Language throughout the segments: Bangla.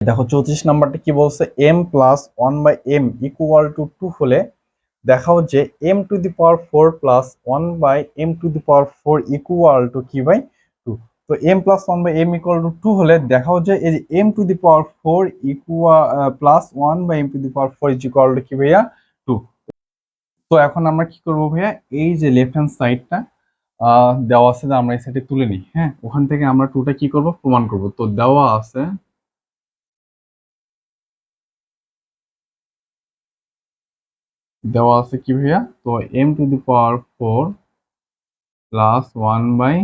দেখো চৌত্রিশ নাম্বারটা কি বলছে? M plus one by M equal to two two দেখাও যে M to the power four plus one by M to the power four equal to কি বাই টু তো M plus one by M equal to two two দেখাও যে এই যে M to the power four equal plus one by M to the power four is equal to কি ভাইয়া? টু তো এখন আমরা কি করব ভাইয়া? এই যে লেফট হ্যান্ড সাইডটা দেওয়া আছে আমরা এই সাইডে তুলে নিই হ্যাঁ? ওখান থেকে আমরা টুটা কি করব? প্রমাণ করব। তো দেওয়া আছে দেওয়া আছে কি ভাইয়া? তো M to the power four plus one by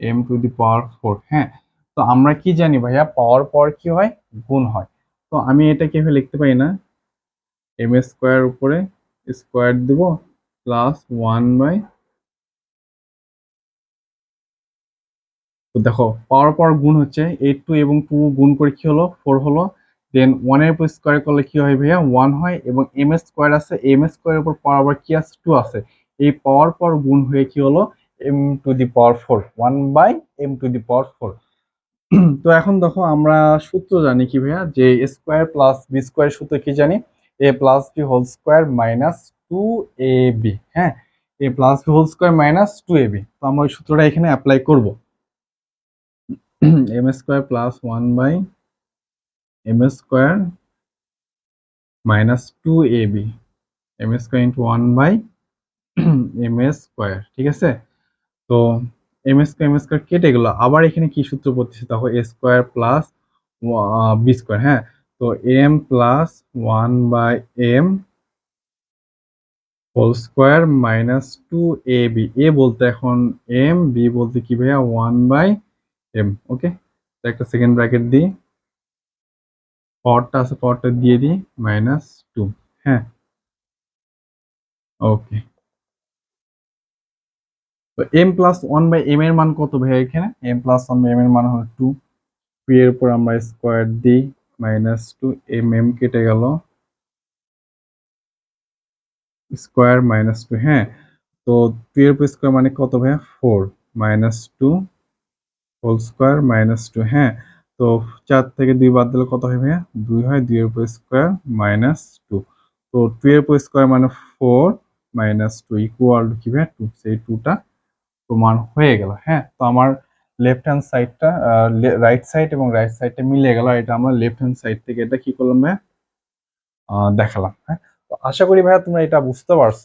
M to the power four হ্যাঁ? তো আমরা কি জানি ভাইয়া? পাওয়ার পর কি হয়? গুণ হয়। তো আমি এটা কীভাবে লিখতে পারি না। এম স্কোয়ার উপরে স্কোয়ার দিব প্লাস ওয়ান বাই তো দেখো পাওয়ার পর গুণ হচ্ছে এইট টু এবং টু গুণ করে কি হলো? ফোর হলো দেন ওয়ানের উপর স্কোয়ার করলে কি হয় ভাইয়া? ওয়ান হয় এবং এম এস স্কোয়ার আছে। এম এস স্কোয়ারের উপর পাওয়ার আবার কি আছে? টু আছে। এই পাওয়ার পর গুণ হয়ে কি হলো? M to the power four one by M to the power four তো এখন দেখো আমরা সূত্র জানি কি ভাইয়া? যে স্কোয়ার প্লাস বি স্কোয়ার সূত্র কি জানি? A plus B whole square minus two A B হ্যাঁ? A plus B whole square minus two A B তো আমরা ওই সূত্রটা এখানে অ্যাপ্লাই করব। M square plus one by M square minus two A B M square into one by M S square ঠিক আছে? তো এম স্কোয়ার এম স্কোয়ার কেটে গেলো। আবার এখানে কি সূত্র পড়তেছে দেখো A square plus B square হ্যাঁ? তো M plus one by M whole square minus two A B A বলতে এখন এম বি বলতে কি ভাইয়া? ওয়ান বাই এম ওকে একটা সেকেন্ড ব্র্যাকেট দিই। পাওয়ারটা আছে পাওয়ারটা দিয়ে দিই মাইনাস টু হ্যাঁ? ওকে তো M plus one by M এর মান কত ভাই এখানে? M plus one by M এর মান হলো টু টু এর উপর আমরা স্কোয়ার দিই মাইনাস টু এম এম কেটে গেল স্কোয়ার মাইনাস টু হ্যাঁ? তো টু এর উপর স্কোয়ার মানে কত ভাইয়া four minus two whole square minus two হ্যাঁ? তো চার থেকে দুই বাদ দিলে কত হয় ভাইয়া? দুই হয় দুই এর উপর স্কোয়ার মাইনাস টু তো টু এর উপর স্কোয়ার মানে ফোর মাইনাস টু ইকুয়াল কি ভাইয়া? টু সেই টুটা প্রমাণ হয়ে গেল হ্যাঁ? তো আমার লেফট হ্যান্ড সাইডটা রাইট সাইড এবং রাইট সাইডটা মিলে গেল। এটা আমরা লেফট হ্যান্ড সাইড থেকে এটা কি করলাম ভাইয়া? দেখালাম হ্যাঁ? তো আশা করি ভাইয়া তোমরা এটা বুঝতে পারছ।